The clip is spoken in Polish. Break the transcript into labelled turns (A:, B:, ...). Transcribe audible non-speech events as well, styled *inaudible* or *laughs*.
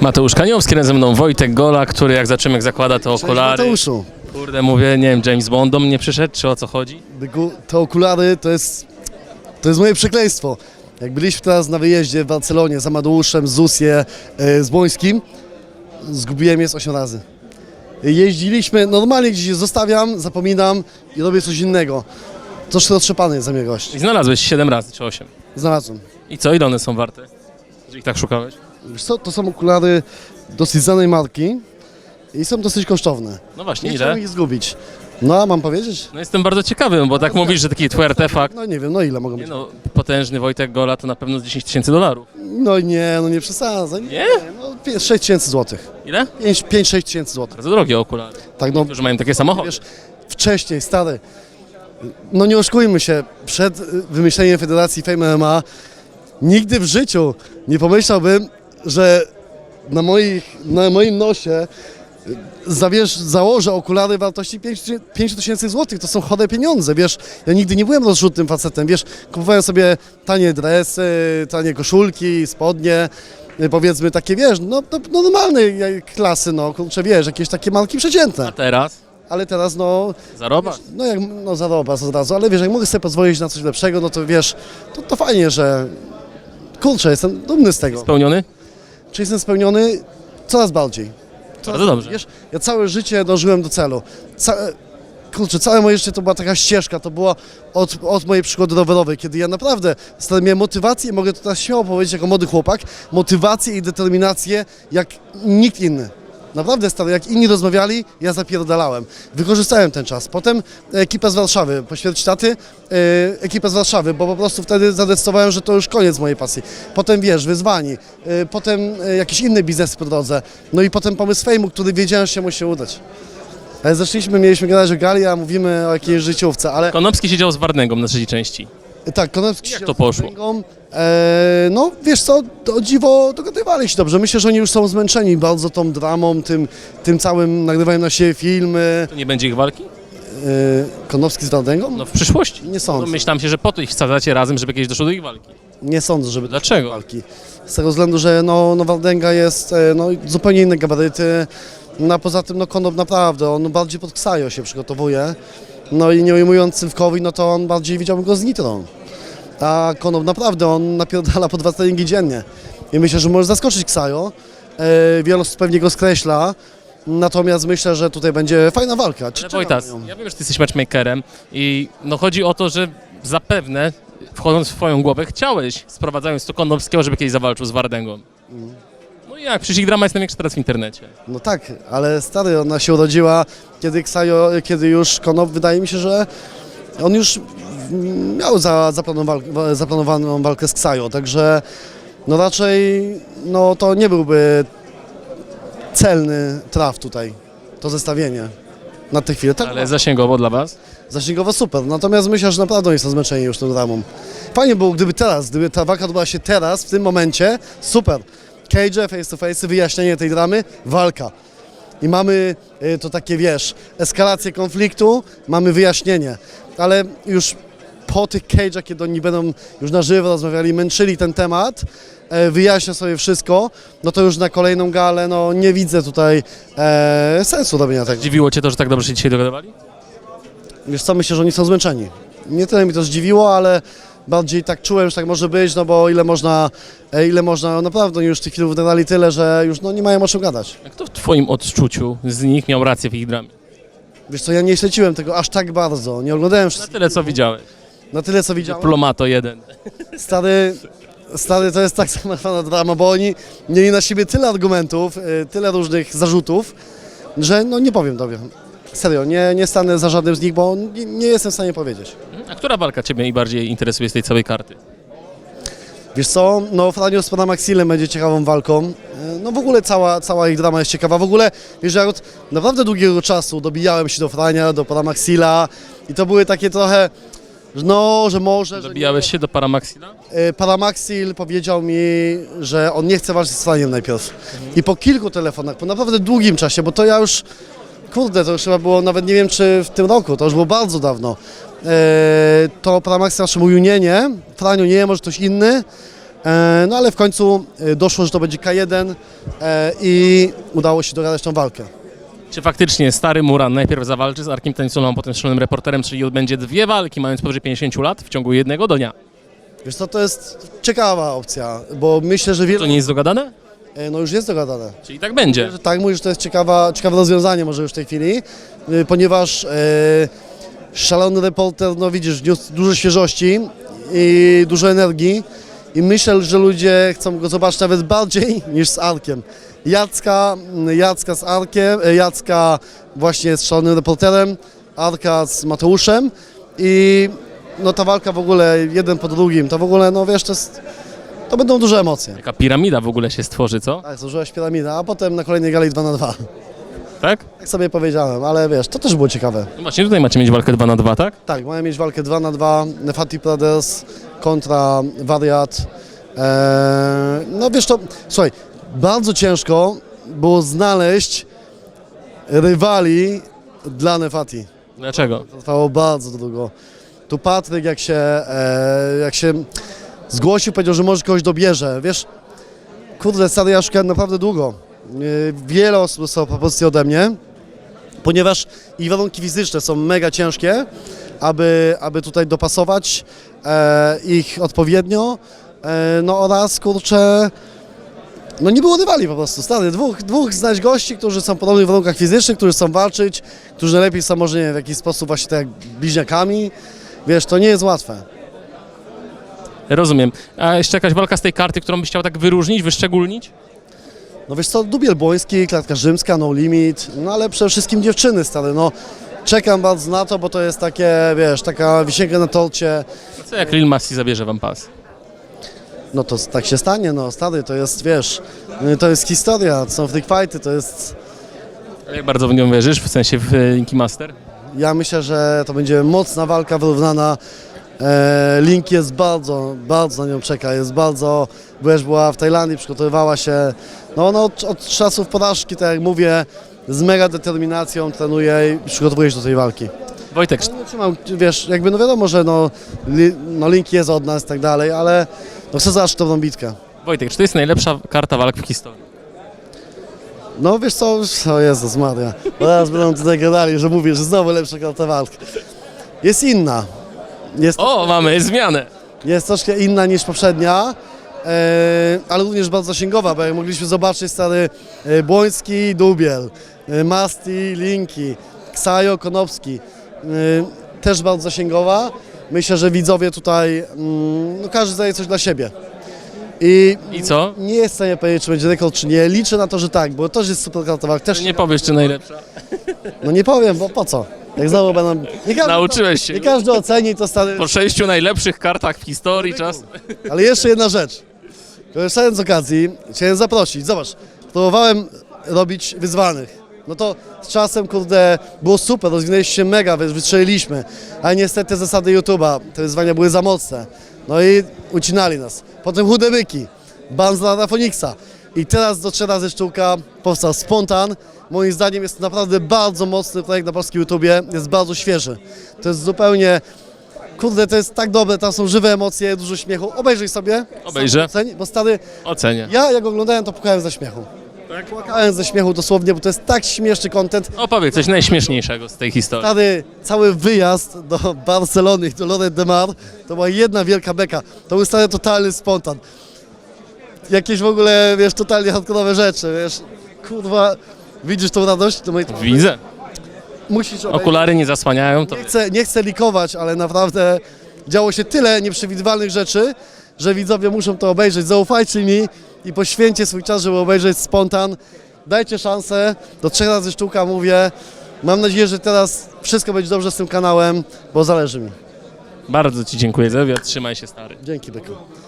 A: Mateusz Kaniowski, razem ze mną Wojtek Gola, który jak zaczymek zakłada te okulary.
B: Mateuszu,
A: Kurde, mówię, nie wiem, James Bond do mnie przyszedł, czy o co chodzi?
B: Byku, te okulary to jest, to jest moje przekleństwo. Jak byliśmy teraz na wyjeździe w Barcelonie z Amadeuszem, z Zusję, e, z Błońskim, zgubiłem je z 8 razy. Jeździliśmy, normalnie gdzieś je zostawiam, zapominam i robię coś innego. Troszkę roztrzepany jest za mnie gość.
A: I znalazłeś 7 razy, czy 8.
B: Znalazłem.
A: I co, ile one są warte? Że ich tak szukałeś?
B: Wiesz co, to są okulary dosyć znanej marki i są dosyć kosztowne.
A: No właśnie,
B: Nie chciałem
A: ile?
B: ich zgubić. No, a mam powiedzieć?
A: No jestem bardzo ciekawy, bo tak mówisz, że taki twój artefakt,
B: No nie wiem, no ile mogą
A: nie
B: być?
A: no, potężny Wojtek Gola to na pewno z 10 tysięcy dolarów.
B: No nie, no nie przesadzaj.
A: Nie?
B: No 6 tysięcy złotych.
A: Ile?
B: 5-6 tysięcy złotych.
A: Bardzo drogie okulary.
B: Tak, no
A: Którzy mają takie samochody.
B: wiesz, wcześniej, stary, no nie oszukujmy się, przed y, wymyśleniem Federacji Fame MMA nigdy w życiu nie pomyślałbym, że na, moich, na moim nosie y, zawiesz, założę okulary wartości 5 tysięcy złotych, to są chore pieniądze, wiesz, ja nigdy nie byłem rozrzutnym facetem, wiesz, kupowałem sobie tanie dresy, tanie koszulki, spodnie, y, powiedzmy takie, wiesz, no, no normalnej jak klasy, no, kurczę, wiesz, jakieś takie marki przeciętne.
A: A teraz?
B: Ale teraz no,
A: Zaroba?
B: no jak no zarobas od razu, ale wiesz, jak mogę sobie pozwolić na coś lepszego, no to wiesz, to, to fajnie, że kurczę, jestem dumny z tego.
A: Spełniony?
B: Czy jestem spełniony? Coraz bardziej. Coraz
A: Bardzo dobrze.
B: Wiesz, ja całe życie dążyłem do celu. Ca kurczę, całe moje życie to była taka ścieżka, to była od, od mojej przygody rowerowej, kiedy ja naprawdę stary, miałem motywację, mogę to teraz śmiało powiedzieć jako młody chłopak, motywację i determinację jak nikt inny. Naprawdę stary, jak inni rozmawiali, ja zapierdalałem. Wykorzystałem ten czas. Potem ekipa z Warszawy, po śmierci taty, e, ekipa z Warszawy, bo po prostu wtedy zadecydowałem, że to już koniec mojej pasji. Potem wiesz, wyzwani, e, potem e, jakieś inne biznesy po drodze, no i potem pomysł fejmu, który wiedziałem, że się musi udać. Ale zeszliśmy, mieliśmy gadać o gali, a mówimy o jakiejś życiówce, ale
A: Konopski siedział z Wardęgą na trzeciej części.
B: Tak, Konopski
A: Jak
B: się
A: to poszło?
B: E, no wiesz co, o dziwo dogadywali się dobrze. Myślę, że oni już są zmęczeni bardzo tą dramą, tym, tym całym nagrywają na siebie filmy.
A: To nie będzie ich walki?
B: E, Konowski z Wardęgą?
A: No w przyszłości.
B: Nie sądzę.
A: No, myślałem się, że po to ich wsadzacie razem, żeby kiedyś doszło do ich walki.
B: Nie sądzę, żeby
A: Dlaczego?
B: walki. Z tego względu, że no, no Wardęga jest e, no, zupełnie inne gabaryty. No, a poza tym no Konop naprawdę, on bardziej pod Ksajo się przygotowuje. No i nie ujmując Sylwkowi, no to on bardziej widziałbym go z Nitrą. A Konop naprawdę, on napierdala po dwa treningi dziennie. I myślę, że może zaskoczyć Ksajo. E, wiele osób pewnie go skreśla. Natomiast myślę, że tutaj będzie fajna walka.
A: Ale
B: Czekam
A: Wojtas, ja wiem, że ty jesteś matchmakerem i no chodzi o to, że zapewne wchodząc w twoją głowę chciałeś, sprowadzając to Konopskiego, żeby kiedyś zawalczył z Wardęgą. Jak? Przecież ich drama jest największa teraz w internecie.
B: No tak, ale stary, ona się urodziła, kiedy Ksajo, kiedy już Konop, wydaje mi się, że on już miał za, zaplanowaną walkę z Ksajo, także no raczej no to nie byłby celny traf tutaj, to zestawienie na tę chwilę. Tak,
A: Ale zasięgowo dla was?
B: zasięgowo super, natomiast myślę, że naprawdę oni są zmęczeni już tą dramą. Fajnie było, gdyby teraz, gdyby ta walka odbyła się teraz, w tym momencie, super. Cage, face to face, wyjaśnienie tej dramy, walka. I mamy y, to takie, wiesz, eskalację konfliktu, mamy wyjaśnienie, ale już po tych cage'ach, kiedy oni będą już na żywo rozmawiali, męczyli ten temat, e, wyjaśnią sobie wszystko, no to już na kolejną galę, no nie widzę tutaj e, sensu robienia tego.
A: Dziwiło cię to, że tak dobrze się dzisiaj dogadywali?
B: Wiesz co, myślę, że oni są zmęczeni. Nie tyle mi to zdziwiło, ale bardziej tak czułem, że tak może być, no bo ile można, e, ile można, naprawdę oni już tych filmów dodali tyle, że już no, nie mają o czym gadać.
A: A kto w twoim odczuciu z nich miał rację w ich dramie?
B: Wiesz co, ja nie śledziłem tego aż tak bardzo, nie oglądałem
A: Na
B: wszystkiego,
A: tyle, co widziałeś.
B: na tyle co widziałem.
A: Plomato jeden.
B: Stary, stary to jest tak *laughs* zamawiana drama, bo oni mieli na siebie tyle argumentów, e, tyle różnych zarzutów, że no nie powiem tobie. Serio, nie, nie stanę za żadnym z nich, bo nie, nie jestem w stanie powiedzieć.
A: A która walka ciebie najbardziej interesuje z tej całej karty?
B: Wiesz co, no Franio z Panamaxilem będzie ciekawą walką. E, No w ogóle cała, cała ich drama jest ciekawa. W ogóle, wiesz, ja od naprawdę długiego czasu dobijałem się do Frania, do Panamaxila i to były takie trochę, że no, że może, że
A: Dobijałeś się do Paramaxila?
B: E, Paramaxil powiedział mi, że on nie chce walczyć z Franiem najpierw. I po kilku telefonach, po naprawdę długim czasie, bo to ja już, kurde, to już chyba było, nawet nie wiem czy w tym roku, to już było bardzo dawno, e, to Paramaxil zawsze mówił nie, nie, Franio nie, może ktoś inny, E, no ale w końcu e, doszło, że to będzie K1 e, i udało się dogadać tą walkę.
A: Czy faktycznie stary Muran najpierw zawalczy z Arkiem Tańculą, a potem z szalonym reporterem, czyli odbędzie dwie walki, mając powyżej 50 lat w ciągu jednego dnia?
B: Wiesz co, to jest ciekawa opcja, bo myślę, że
A: To
B: wiele...
A: nie jest dogadane?
B: E, no już jest dogadane.
A: Czyli tak będzie.
B: Tak mówisz, to jest ciekawa, ciekawe rozwiązanie może już w tej chwili, y, ponieważ e, szalony reporter, no widzisz, wniósł dużo świeżości i dużo energii i myślę, że ludzie chcą go zobaczyć nawet bardziej *laughs* niż z Arkiem. Jacka, Jacka z Arkiem, e, Jacka właśnie z szalonym reporterem, Arka z Mateuszem i no ta walka w ogóle jeden po drugim, to w ogóle, no wiesz, to jest, to będą duże emocje.
A: Taka piramida w ogóle się stworzy, co?
B: Tak, zużyłaś piramida, a potem na kolejnej gali 2 na 2
A: Tak?
B: Tak sobie powiedziałem, ale wiesz, to też było ciekawe.
A: No właśnie tutaj macie mieć walkę 2 na 2, tak?
B: Tak, mają mieć walkę 2 na 2 Fatih Brothers kontra Wariat. Eee, no wiesz to, słuchaj, bardzo ciężko było znaleźć rywali dla Nefati.
A: Dlaczego?
B: To trwało bardzo długo. Tu Patryk jak się, e, jak się zgłosił, powiedział, że może kogoś dobierze. Wiesz, kurde, stary, ja szukałem naprawdę długo. Wiele osób dostało propozycje ode mnie, ponieważ ich warunki fizyczne są mega ciężkie, aby, aby tutaj dopasować e, ich odpowiednio. E, no oraz, kurczę, no nie było rywali po prostu, stary, dwóch, dwóch znaleźć gości, którzy są w podobnych warunkach fizycznych, którzy chcą walczyć, którzy najlepiej są może nie wiem, w jakiś sposób właśnie tak jak bliźniakami, wiesz, to nie jest łatwe.
A: Rozumiem. A jeszcze jakaś walka z tej karty, którą byś chciał tak wyróżnić, wyszczególnić?
B: No wiesz co, Dubiel Błoński, Klatka Rzymska, No Limit, no ale przede wszystkim dziewczyny, stary, no czekam bardzo na to, bo to jest takie, wiesz, taka wisienka na torcie,
A: No co jak Lil Masi zabierze wam pas?
B: no to tak się stanie, no stary, to jest, wiesz, to jest historia, to są freak fighty, to jest,
A: Jak bardzo w nią wierzysz, w sensie w e, Linki Master?
B: Ja myślę, że to będzie mocna walka wyrównana. E, Link jest bardzo, bardzo na nią czeka, jest bardzo, już była w Tajlandii, przygotowywała się, no ona od, od czasów porażki, tak jak mówię, z mega determinacją trenuje i przygotowuje się do tej walki.
A: Wojtek,
B: No, trzymam, wiesz, jakby no wiadomo, że no, li, no Link jest od nas i tak dalej, ale no chcę zobaczyć tą bitkę.
A: Wojtek, czy to jest najlepsza karta walk w historii?
B: No wiesz co, o Jezus Maria, teraz będą tutaj gadali, że mówię, że znowu lepsza karta walki. Jest inna. Jest
A: O, mamy zmianę!
B: jest troszkę inna niż poprzednia, e, ale również bardzo zasięgowa, bo jak mogliśmy zobaczyć stary e, Błoński, Dubiel, e, Masti, Linki, Ksajo, Konopski, e, też bardzo zasięgowa. Myślę, że widzowie tutaj, mm, no każdy daje coś dla siebie. I
A: I co?
B: nie jest w stanie powiedzieć, czy będzie rekord, czy nie. Liczę na to, że tak, bo to też jest super kartowa. Też
A: Nie powiesz, czy najlepsza.
B: No nie powiem, bo po co? Jak znowu będą... Nie każdy,
A: Nauczyłeś się.
B: Nie każdy oceni to stary...
A: Po sześciu najlepszych kartach w historii czas.
B: Ale jeszcze jedna rzecz. Korzystając z okazji, chciałem zaprosić. Zobacz, próbowałem robić wyzwanych. No to z czasem, kurde, było super, rozwinęliśmy się mega, wy- wystrzeliliśmy. Ale niestety zasady YouTube'a, te wyzwania były za mocne. No i ucinali nas. Potem chude byki, ban z Radafonixa. I teraz do trzy razy sztuka powstał Spontan. Moim zdaniem jest to naprawdę bardzo mocny projekt na polskim YouTubie, jest bardzo świeży. To jest zupełnie Kurde, to jest tak dobre, tam są żywe emocje, dużo śmiechu. Obejrzyj sobie.
A: Obejrzę.
B: Oceń, bo stary,
A: Ocenię.
B: ja jak oglądałem, to płakałem ze śmiechu.
A: Tak?
B: Płakałem ze śmiechu dosłownie, bo to jest tak śmieszny content.
A: Opowiedz coś najśmieszniejszego z tej historii.
B: Stary, cały wyjazd do Barcelony, do Lloret de Mar, to była jedna wielka beka. To był stary totalny spontan. Jakieś w ogóle, wiesz, totalnie hardkorowe rzeczy, wiesz. Kurwa, widzisz tą radość? To mojej twarzy?
A: Widzę.
B: Musisz obejrzeć.
A: Okulary nie zasłaniają, to
B: Nie chcę, nie chcę likować, ale naprawdę działo się tyle nieprzewidywalnych rzeczy, że widzowie muszą to obejrzeć. Zaufajcie mi i poświęćcie swój czas, żeby obejrzeć spontan. Dajcie szansę, do trzech razy sztuka mówię. Mam nadzieję, że teraz wszystko będzie dobrze z tym kanałem, bo zależy mi.
A: bardzo Ci dziękuję za wywiad. Trzymaj się stary.
B: Dzięki, Byku.